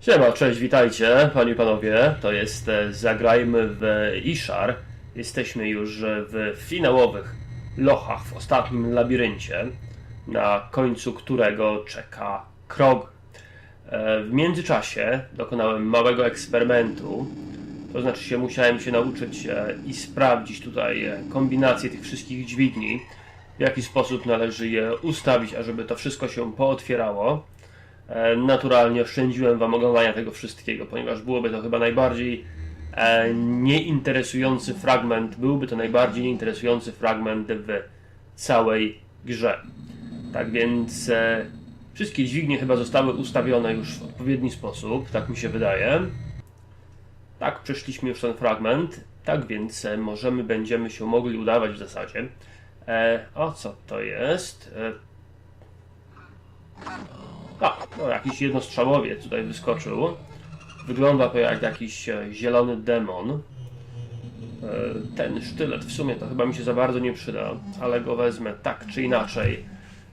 Siema, cześć, witajcie, panie i panowie. To jest e, Zagrajmy w Ishar. Jesteśmy już w finałowych lochach, w ostatnim labiryncie, na końcu którego czeka Krog. E, W międzyczasie dokonałem małego eksperymentu. To znaczy się musiałem się nauczyć e, i sprawdzić tutaj kombinację tych wszystkich dźwigni, w jaki sposób należy je ustawić, ażeby to wszystko się pootwierało. E, Naturalnie oszczędziłem Wam oglądania tego wszystkiego, ponieważ byłoby to chyba najbardziej e, nieinteresujący fragment, byłby to najbardziej nieinteresujący fragment w całej grze. Tak więc e, wszystkie dźwignie chyba zostały ustawione już w odpowiedni sposób, tak mi się wydaje. Tak, przeszliśmy już ten fragment, tak więc możemy, będziemy się mogli udawać w zasadzie. E, o co to jest? E, a, no jakiś jednostrzałowiec tutaj wyskoczył. Wygląda to jak jakiś e, zielony demon. E, Ten sztylet w sumie to chyba mi się za bardzo nie przyda, ale go wezmę tak czy inaczej.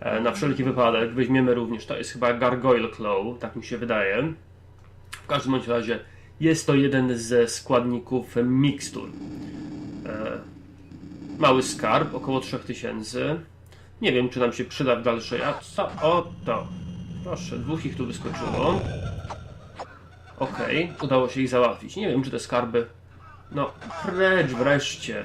E, Na wszelki wypadek weźmiemy również, to jest chyba Gargoyle Claw, tak mi się wydaje. W każdym bądź razie jest to jeden ze składników mikstur. Mały skarb, około 3000. Nie wiem, czy nam się przyda w dalszej. A co? O to. Proszę, dwóch ich tu wyskoczyło. Okej, udało się ich załatwić. Nie wiem, czy te skarby. No, precz wreszcie.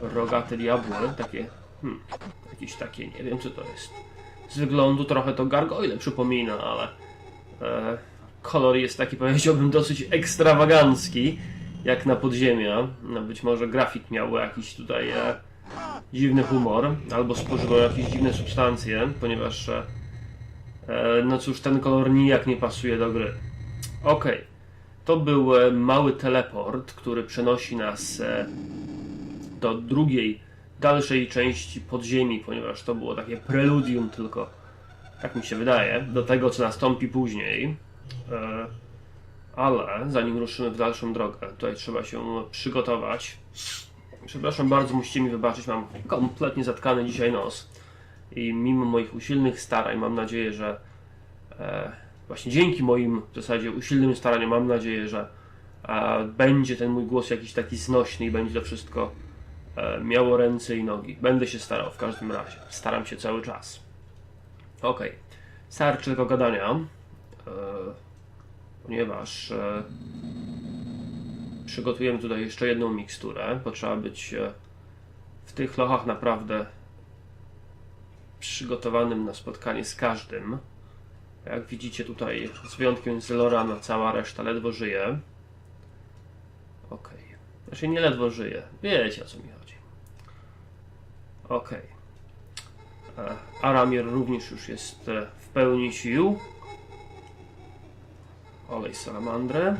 Rogate diabły, takie. Hmm, jakieś takie, nie wiem, co to jest. Z wyglądu trochę to gargoyle przypomina, ale. E, kolor jest taki, powiedziałbym, dosyć ekstrawagancki, jak na podziemia. No, być może grafik miał jakiś tutaj. E, dziwny humor, albo spożywał jakieś dziwne substancje, ponieważ e, no cóż, ten kolor nijak nie pasuje do gry. Okej, to był e, mały teleport, który przenosi nas e, do drugiej, dalszej części podziemi, ponieważ to było takie preludium tylko, tak mi się wydaje, do tego, co nastąpi później. E, ale zanim ruszymy w dalszą drogę, tutaj trzeba się przygotować. Przepraszam bardzo, musicie mi wybaczyć, mam kompletnie zatkany dzisiaj nos. I mimo moich usilnych starań, mam nadzieję, że e, właśnie dzięki moim w zasadzie usilnym staraniom, mam nadzieję, że e, będzie ten mój głos jakiś taki znośny i będzie to wszystko e, miało ręce i nogi. Będę się starał w każdym razie. Staram się cały czas. Okej. Starczy tego gadania, e, ponieważ e, przygotujemy tutaj jeszcze jedną miksturę, bo trzeba być e, w tych lochach naprawdę przygotowanym na spotkanie z każdym. Jak widzicie tutaj, z wyjątkiem Zelorana, cała reszta ledwo żyje. Okej. Znaczy nie ledwo żyje. Wiecie o co mi chodzi. Okej. E, Aramir również już jest e, w pełni sił. Olej salamandrę.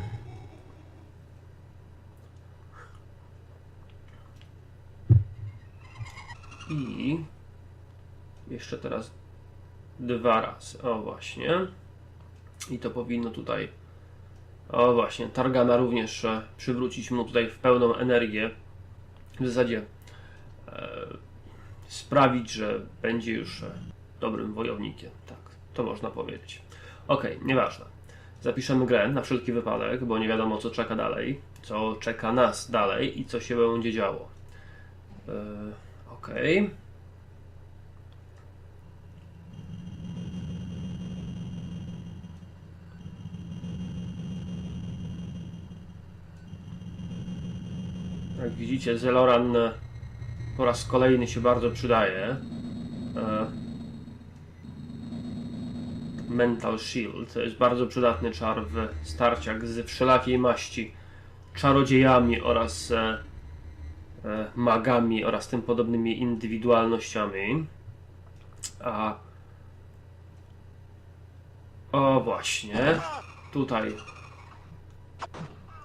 I jeszcze teraz dwa razy. O właśnie. I to powinno tutaj. O właśnie, Targana również e, przywrócić mu tutaj w pełną energię. W zasadzie e, sprawić, że będzie już e, dobrym wojownikiem. Tak, to można powiedzieć. Okej, nieważne. Zapiszemy grę na wszelki wypadek, bo nie wiadomo co czeka dalej, co czeka nas dalej i co się będzie działo. E, Okej. Jak widzicie, Zeloran e, po raz kolejny się bardzo przydaje. E, Mental Shield to jest bardzo przydatny czar w starciach z wszelakiej maści czarodziejami oraz e, magami oraz tym podobnymi indywidualnościami. A o właśnie, tutaj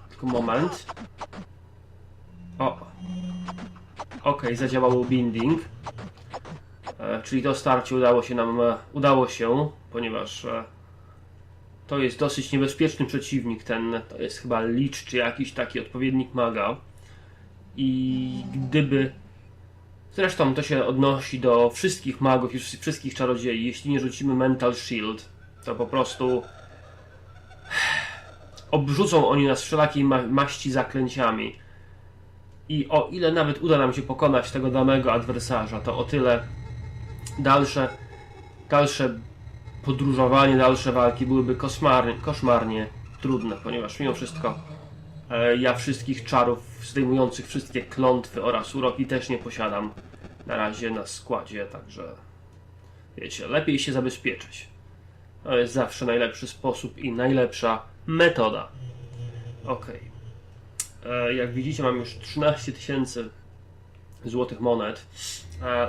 tylko moment. O, okej, zadziałał binding. E, czyli to starcie udało się nam, e, udało się, ponieważ e, to jest dosyć niebezpieczny przeciwnik, ten, to jest chyba Lich, czy jakiś taki odpowiednik maga. I gdyby, zresztą to się odnosi do wszystkich magów i wszystkich czarodziei, jeśli nie rzucimy Mental Shield, to po prostu obrzucą oni nas wszelakiej ma maści zaklęciami. I o ile nawet uda nam się pokonać tego danego adwersarza, to o tyle dalsze, dalsze podróżowanie, dalsze walki byłyby koszmarnie, koszmarnie trudne, ponieważ mimo wszystko e, ja wszystkich czarów zdejmujących wszystkie klątwy oraz uroki też nie posiadam na razie na składzie, także wiecie, lepiej się zabezpieczyć. To jest zawsze najlepszy sposób i najlepsza metoda. Okej. E, Jak widzicie, mam już 13 tysięcy złotych monet.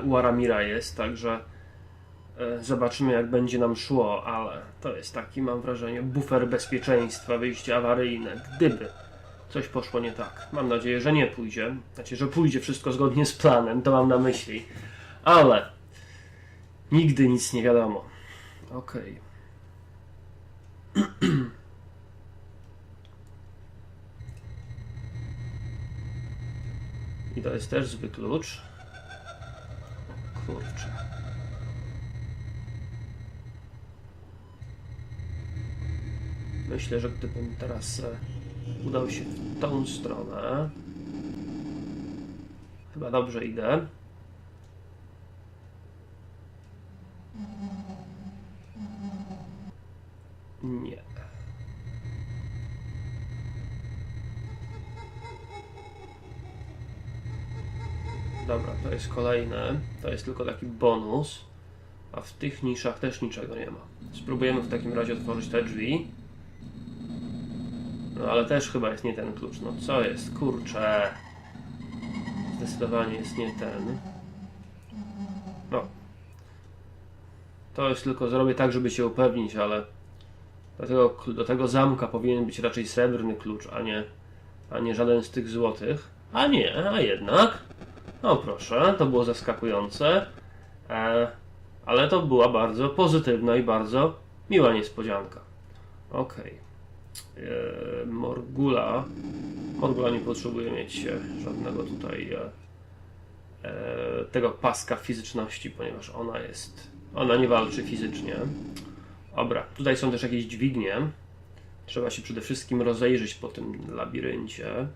U Aramira jest, także e, zobaczymy, jak będzie nam szło, ale to jest taki, mam wrażenie, bufer bezpieczeństwa, wyjście awaryjne. Gdyby coś poszło nie tak. Mam nadzieję, że nie pójdzie. Znaczy, że pójdzie wszystko zgodnie z planem, to mam na myśli. Ale nigdy nic nie wiadomo. Okej. To jest też zły klucz. Kurczę. Myślę, że gdybym teraz e, udał się w tą stronę. Chyba dobrze idę. Nie. Dobra, to jest kolejne. To jest tylko taki bonus. A w tych niszach też niczego nie ma. Spróbujemy w takim razie otworzyć te drzwi. No ale też chyba jest nie ten klucz. No co jest? Kurczę. Zdecydowanie jest nie ten. No. To jest tylko zrobię tak, żeby się upewnić, ale do tego, do tego zamka powinien być raczej srebrny klucz, a nie, a nie żaden z tych złotych. A nie, a jednak. No proszę, to było zaskakujące. E, ale to była bardzo pozytywna i bardzo miła niespodzianka. Okej. E, Morgula. Morgula nie potrzebuje mieć e, żadnego tutaj tego paska fizyczności, ponieważ ona jest. Ona nie walczy fizycznie. Dobra, tutaj są też jakieś dźwignie. Trzeba się przede wszystkim rozejrzeć po tym labiryncie.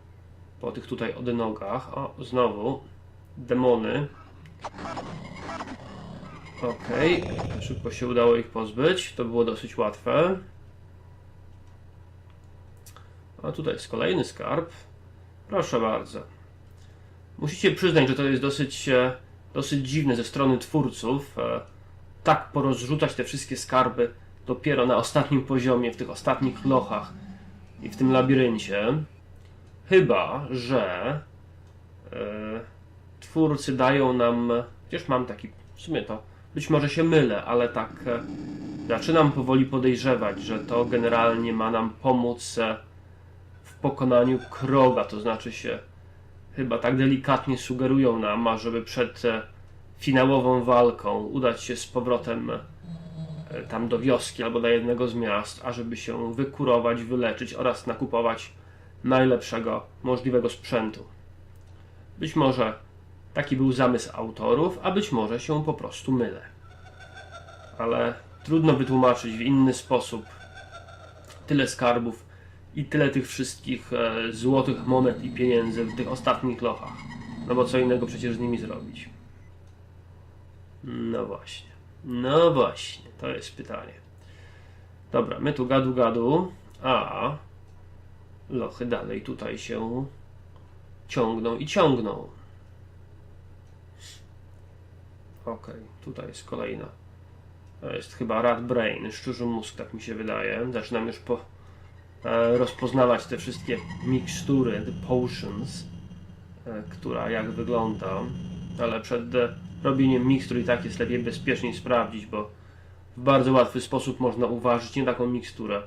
Po tych tutaj odnogach. O, znowu demony. Okej, szybko się udało ich pozbyć. To było dosyć łatwe. A tutaj jest kolejny skarb. Proszę bardzo. Musicie przyznać, że to jest dosyć, e, dosyć dziwne ze strony twórców. e, Tak porozrzucać te wszystkie skarby dopiero na ostatnim poziomie, w tych ostatnich lochach i w tym labiryncie. Chyba, że e, twórcy dają nam. Chociaż mam taki. W sumie to. Być może się mylę, ale tak. e, Zaczynam powoli podejrzewać, że to generalnie ma nam pomóc e, w pokonaniu kroga. To znaczy się. Chyba tak delikatnie sugerują nam, ażeby przed e, finałową walką udać się z powrotem tam do wioski albo do jednego z miast, ażeby się wykurować, wyleczyć oraz nakupować najlepszego możliwego sprzętu. Być może taki był zamysł autorów, a być może się po prostu mylę. Ale trudno wytłumaczyć w inny sposób tyle skarbów i tyle tych wszystkich e, złotych monet i pieniędzy w tych ostatnich lochach. No bo co innego przecież z nimi zrobić? No właśnie. No właśnie, to jest pytanie. Dobra, my tu gadu gadu, a lochy dalej tutaj się ciągną i ciągną. Okej, tutaj jest kolejna. To jest chyba Rat Brain, szczurzy mózg, tak mi się wydaje. Zaczynam już po, e, rozpoznawać te wszystkie mikstury, the potions, e, która jak wygląda. Ale przed e, robieniem mikstur i tak jest lepiej bezpieczniej sprawdzić, bo w bardzo łatwy sposób można uważać nie taką miksturę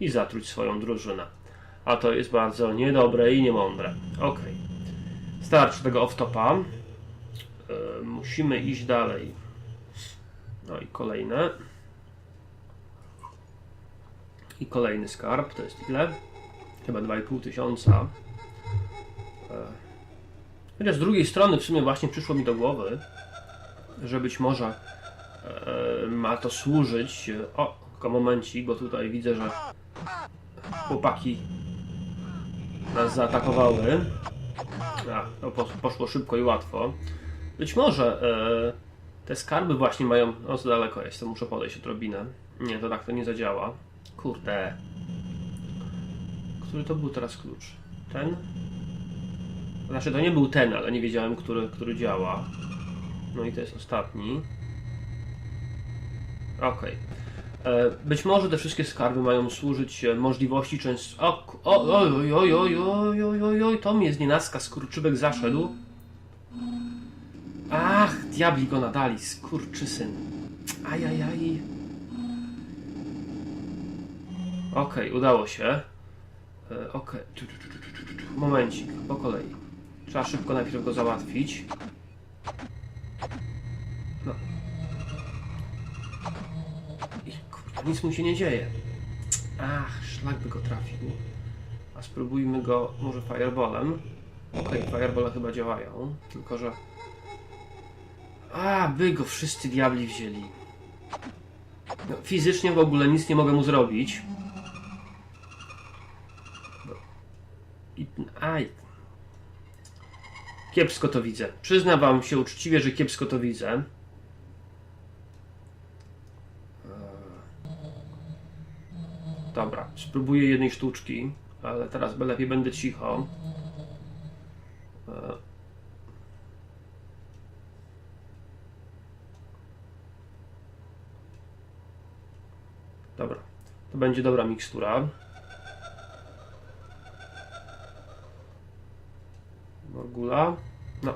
i zatruć swoją drużynę. A to jest bardzo niedobre i niemądre. Ok. Starczy tego off-topa. Musimy iść dalej. No i kolejne. I kolejny skarb. To jest ile? Chyba 2,5 tysiąca. E, Chociaż z drugiej strony w sumie właśnie przyszło mi do głowy, że być może e, ma to służyć. O, tylko momencik, bo tutaj widzę, że chłopaki nas zaatakowały. A, to po- poszło szybko i łatwo. Być może e, te skarby właśnie mają. O, za daleko jest, to muszę podejść odrobinę. Nie, to tak to nie zadziała. Kurde. Który to był teraz klucz? Ten? Znaczy, to nie był ten, ale nie wiedziałem, który, który działa. No i to jest ostatni. Okej. E, Być może te wszystkie skarby mają służyć e, możliwości często. O, o, oj, oj, oj, oj, oj, oj, oj, oj, to mnie z nienacka skurczybek zaszedł. Diabli go nadali, skurczysyn. Ajajaj. Okej, udało się. E, Okej. Tu. Momencik, po kolei. Trzeba szybko najpierw go załatwić. No. I kurde, nic mu się nie dzieje. Ach, szlak by go trafił. A spróbujmy go może fireballem. Okej, fireballa chyba działają, tylko że... A, by go wszyscy diabli wzięli. No, fizycznie w ogóle nic nie mogę mu zrobić. I, aj. Kiepsko to widzę. Przyznam wam się uczciwie, że kiepsko to widzę. Dobra, spróbuję jednej sztuczki, ale teraz lepiej będę cicho. Dobra, to będzie dobra mikstura. Morgula. No.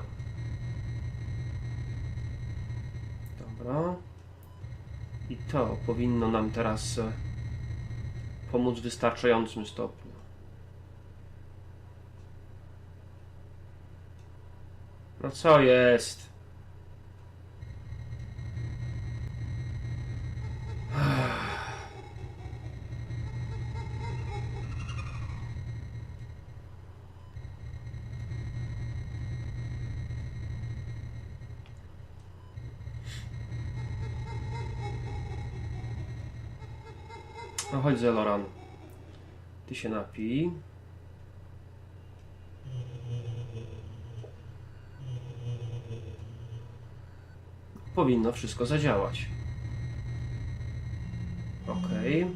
Dobra. I to powinno nam teraz e, pomóc w wystarczającym stopniu. No co jest? Chodź Zeloran. Ty się napij. Powinno wszystko zadziałać. Okej.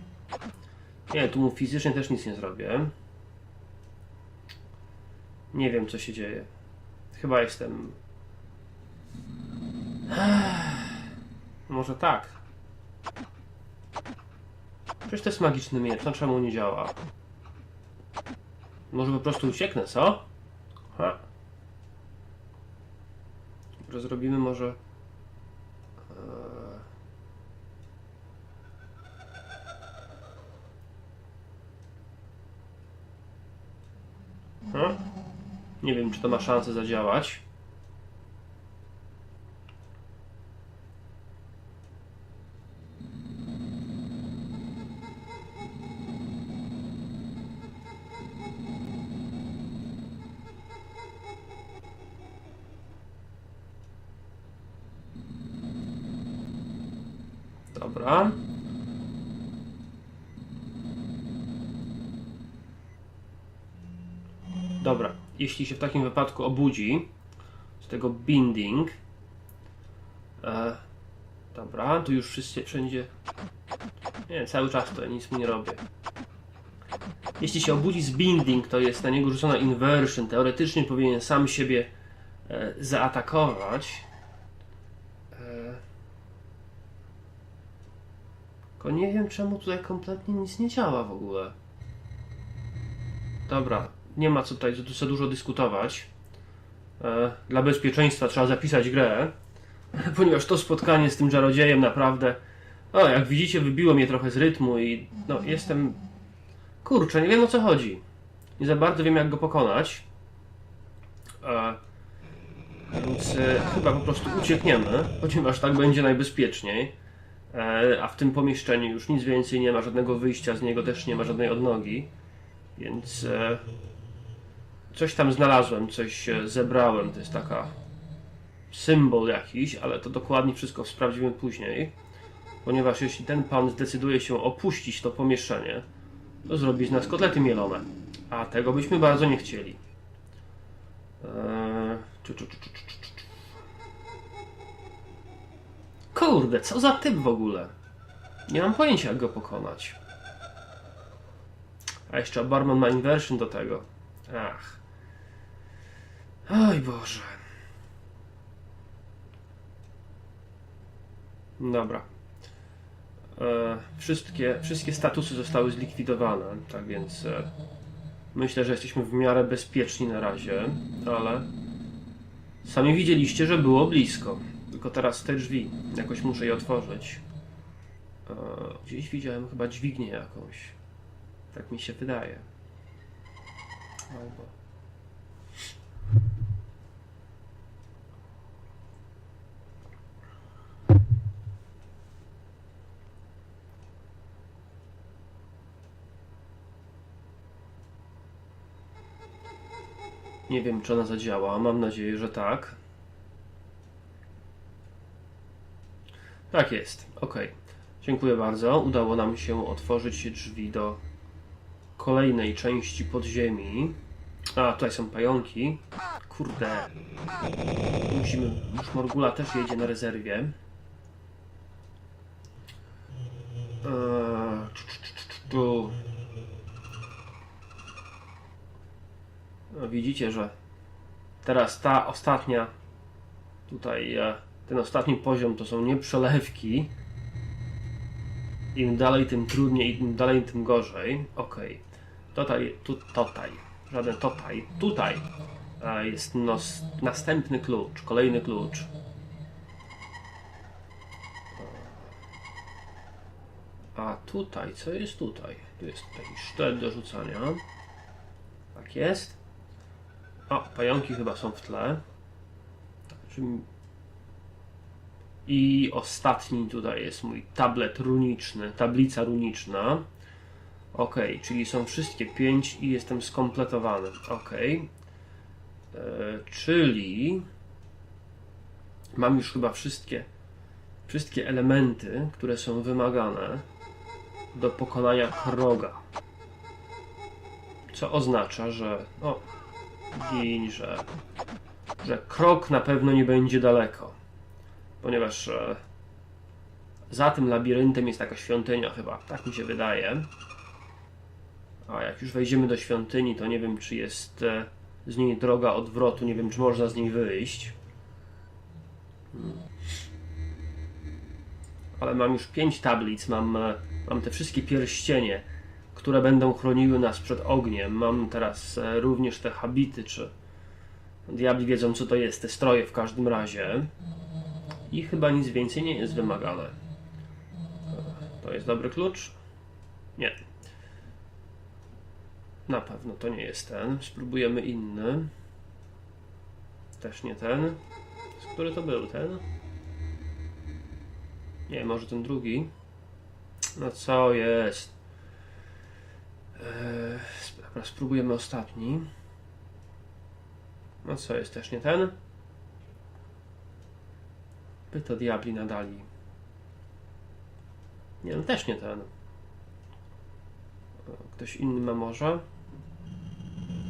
Nie, tu mu fizycznie też nic nie zrobię. Nie wiem, co się dzieje. Chyba jestem. Może tak. Przecież to jest magiczny miecz, no czemu nie działa? Może po prostu ucieknę, co? Ha. Że zrobimy może... Eee. Ha? Nie wiem, czy to ma szansę zadziałać. Dobra. Dobra, jeśli się w takim wypadku obudzi z tego binding. E, dobra, tu już wszyscy wszędzie. Nie, cały czas to nic mu nie robię. Jeśli się obudzi z binding, to jest na niego rzucona inversion. Teoretycznie powinien sam siebie e, zaatakować. Tylko nie wiem czemu tutaj kompletnie nic nie działa w ogóle. Dobra, nie ma co tutaj tu za dużo dyskutować. E, dla bezpieczeństwa trzeba zapisać grę, ponieważ to spotkanie z tym czarodziejem naprawdę. O, jak widzicie, wybiło mnie trochę z rytmu i no jestem. Kurczę, nie wiem o co chodzi. Nie za bardzo wiem, jak go pokonać. E, więc e, chyba po prostu uciekniemy, ponieważ tak będzie najbezpieczniej. E, a w tym pomieszczeniu już nic więcej nie ma, żadnego wyjścia z niego też nie ma żadnej odnogi. Więc e, coś tam znalazłem, coś e, zebrałem. To jest taka symbol jakiś, ale to dokładnie wszystko sprawdzimy później. Ponieważ jeśli ten pan zdecyduje się opuścić to pomieszczenie, to zrobić nas kotlety mielone. A tego byśmy bardzo nie chcieli. Eee, Kurde, co za typ w ogóle? Nie mam pojęcia jak go pokonać. A jeszcze Barman ma inversion do tego. Ach. Oj Boże. Dobra. E, wszystkie, wszystkie statusy zostały zlikwidowane, tak więc e, myślę, że jesteśmy w miarę bezpieczni na razie, ale sami widzieliście, że było blisko. Tylko teraz te drzwi, jakoś muszę je otworzyć. E, gdzieś widziałem chyba dźwignię jakąś. Tak mi się wydaje. Albo... Nie wiem, czy ona zadziała. Mam nadzieję, że tak. Tak jest. Ok. Dziękuję bardzo. Udało nam się otworzyć drzwi do kolejnej części podziemi. A, tutaj są pająki. Kurde. Musimy. Już Morgula też jedzie na rezerwie. Eee, widzicie, że teraz ta ostatnia, tutaj e, ten ostatni poziom to są nie przelewki. Im dalej, tym trudniej, im dalej, tym gorzej. Ok. Tutaj, tu, tutaj, żaden tutaj, tutaj jest nos, następny klucz, kolejny klucz. A tutaj, co jest tutaj? Tu jest taki sztylet do rzucania. Tak jest. O, pająki chyba są w tle. Czym- I ostatni tutaj jest mój tablet runiczny, tablica runiczna. Ok, czyli są wszystkie pięć i jestem skompletowany. Ok. E, czyli mam już chyba wszystkie, wszystkie elementy, które są wymagane do pokonania kroga. Co oznacza, że no, gin, że, że krok na pewno nie będzie daleko. Ponieważ e, za tym labiryntem jest taka świątynia chyba, tak mi się wydaje. A jak już wejdziemy do świątyni, to nie wiem czy jest e, z niej droga odwrotu, nie wiem czy można z niej wyjść. Ale mam już pięć tablic, mam, e, mam te wszystkie pierścienie które będą chroniły nas przed ogniem. Mam teraz również te habity, czy diabli wiedzą co to jest, te stroje w każdym razie. I chyba nic więcej nie jest wymagane. To jest dobry klucz? Nie. Na pewno to nie jest ten. Spróbujemy inny. Też nie ten. Z który to był? Ten? Nie, może ten drugi. No co jest? Eee, spróbujemy ostatni. No co, jest też nie ten? By to diabli nadali. Nie, no też nie ten. Ktoś inny ma może?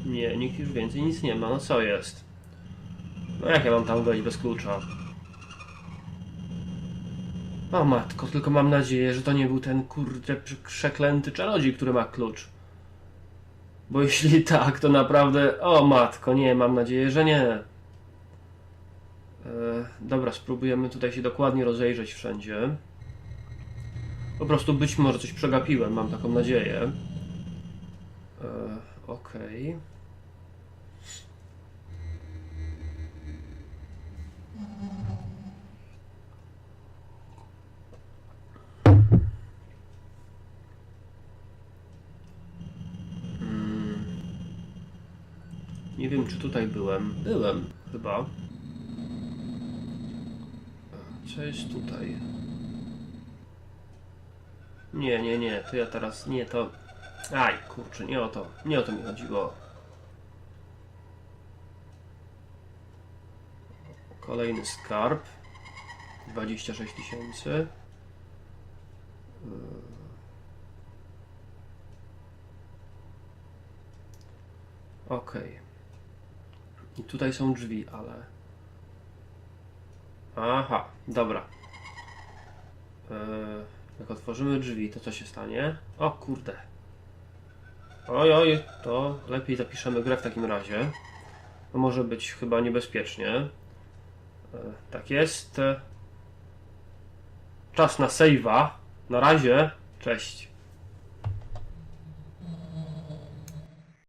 Nie, nikt już więcej nic nie ma. No co jest? No jak ja mam tam wejść bez klucza? O matko, tylko mam nadzieję, że to nie był ten kurde przeklęty czarodziej, który ma klucz. Bo jeśli tak, to naprawdę. O matko, nie, mam nadzieję, że nie. E, dobra, spróbujemy tutaj się dokładnie rozejrzeć wszędzie. Po prostu być może coś przegapiłem, mam taką nadzieję. E, Okej. Mm. Nie wiem, czy tutaj byłem. Byłem, chyba. Co jest tutaj? Nie, nie, nie, to ja teraz nie to. Aj, kurczę, nie o to. Nie o to mi chodziło. Kolejny skarb. 26 tysięcy. Yy. Okej. I tutaj są drzwi, ale... Aha, dobra. Eee, jak otworzymy drzwi, to co się stanie? O kurde. Oj, oj, to lepiej zapiszemy grę w takim razie. To może być chyba niebezpiecznie. E, tak jest. Czas na save'a. Na razie. Cześć.